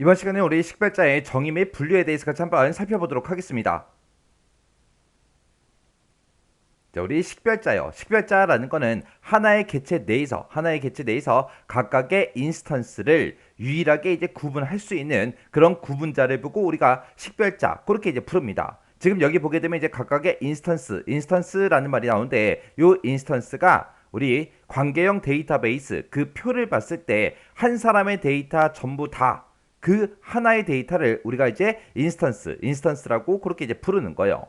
이번 시간에 우리 식별자의 정의 및 분류에 대해서 같이 한번 살펴보도록 하겠습니다. 자, 우리 식별자요. 식별자라는 거는 하나의 개체 내에서 하나의 개체 내에서 각각의 인스턴스를 유일하게 이제 구분할 수 있는 그런 구분자를 보고 우리가 식별자 그렇게 이제 부릅니다. 지금 여기 보게 되면 이제 각각의 인스턴스, 인스턴스라는 말이 나오는데 요 인스턴스가 우리 관계형 데이터베이스 그 표를 봤을 때 한 사람의 데이터 전부 다 그 하나의 데이터를 우리가 이제 인스턴스, 인스턴스라고 그렇게 이제 부르는 거예요.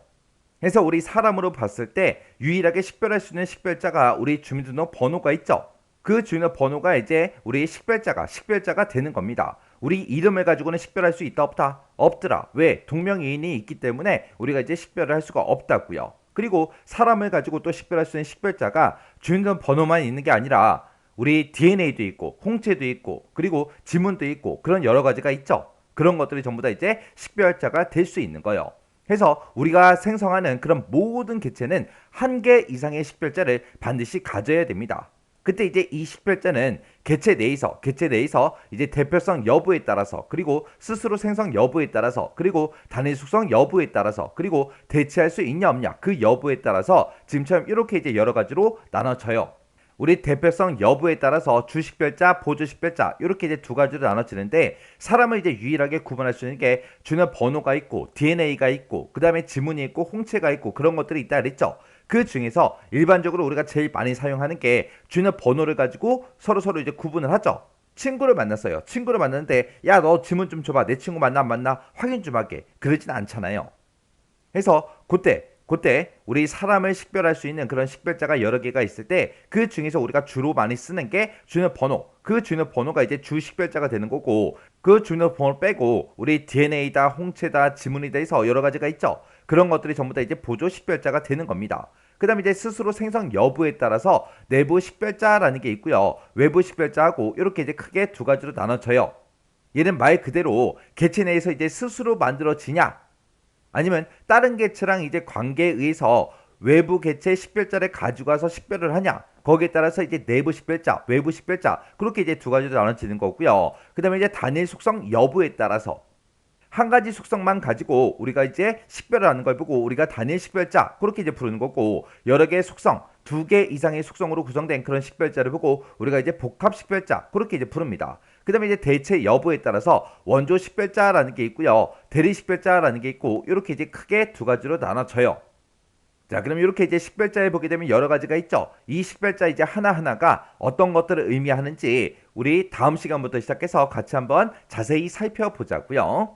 그래서 우리 사람으로 봤을 때 유일하게 식별할 수 있는 식별자가 우리 주민등록 번호가 있죠. 그 주민등록 번호가 이제 우리 식별자가 식별자가 되는 겁니다. 우리 이름을 가지고는 식별할 수 있다 없다 없더라. 왜 동명이인이 있기 때문에 우리가 이제 식별을 할 수가 없다고요. 그리고 사람을 가지고 또 식별할 수 있는 식별자가 주민등록 번호만 있는 게 아니라 우리 DNA도 있고 홍채도 있고 그리고 지문도 있고 그런 여러 가지가 있죠. 그런 것들이 전부 다 이제 식별자가 될 수 있는 거예요. 그래서 우리가 생성하는 그런 모든 개체는 한 개 이상의 식별자를 반드시 가져야 됩니다. 그때 이제 이 식별자는 개체 내에서 개체 내에서 이제 대표성 여부에 따라서 그리고 스스로 생성 여부에 따라서 그리고 단일 숙성 여부에 따라서 그리고 대체할 수 있냐 없냐 그 여부에 따라서 지금처럼 이렇게 이제 여러 가지로 나눠져요. 우리 대표성 여부에 따라서 주식별자, 보조식별자 이렇게 이제 두 가지로 나눠지는데 사람을 이제 유일하게 구분할 수 있는 게 주는 번호가 있고 DNA가 있고 그 다음에 지문이 있고 홍채가 있고 그런 것들이 있다 그랬죠. 그 중에서 일반적으로 우리가 제일 많이 사용하는 게 주는 번호를 가지고 서로 서로 이제 구분을 하죠. 친구를 만났어요. 친구를 만났는데 야 너 지문 좀 줘봐. 내 친구 만나 안 만나 확인 좀 하게. 그러진 않잖아요. 그래서 그때 그때 우리 사람을 식별할 수 있는 그런 식별자가 여러 개가 있을 때 그 중에서 우리가 주로 많이 쓰는 게 주는 번호. 그 주는 번호가 이제 주 식별자가 되는 거고 그 주는 번호 빼고 우리 DNA다, 홍채다, 지문이다 해서 여러 가지가 있죠. 그런 것들이 전부 다 이제 보조 식별자가 되는 겁니다. 그 다음에 이제 스스로 생성 여부에 따라서 내부 식별자라는 게 있고요. 외부 식별자하고 이렇게 이제 크게 두 가지로 나눠져요. 얘는 말 그대로 개체 내에서 이제 스스로 만들어지냐 아니면 다른 개체랑 이제 관계에 의해서 외부 개체 식별자를 와서 식별을 하냐 거기에 따라서 이제 내부 식별자, 외부 식별자 그렇게 이제 두 가지로 나눠지는 거고요. 그 다음에 이제 단일 속성 여부에 따라서 한 가지 속성만 가지고 우리가 이제 식별을 하는 걸 보고 우리가 단일 식별자 그렇게 이제 부르는 거고 여러 개의 속성 두 개 이상의 속성으로 구성된 그런 식별자를 보고 우리가 이제 복합 식별자 그렇게 이제 부릅니다. 그 다음에 이제 대체 여부에 따라서 원조 식별자라는 게 있고요. 대리 식별자라는 게 있고 이렇게 이제 크게 두 가지로 나눠져요. 자, 그럼 이렇게 이제 식별자에 보게 되면 여러 가지가 있죠. 이 식별자 이제 하나하나가 어떤 것들을 의미하는지 우리 다음 시간부터 시작해서 같이 한번 자세히 살펴보자고요.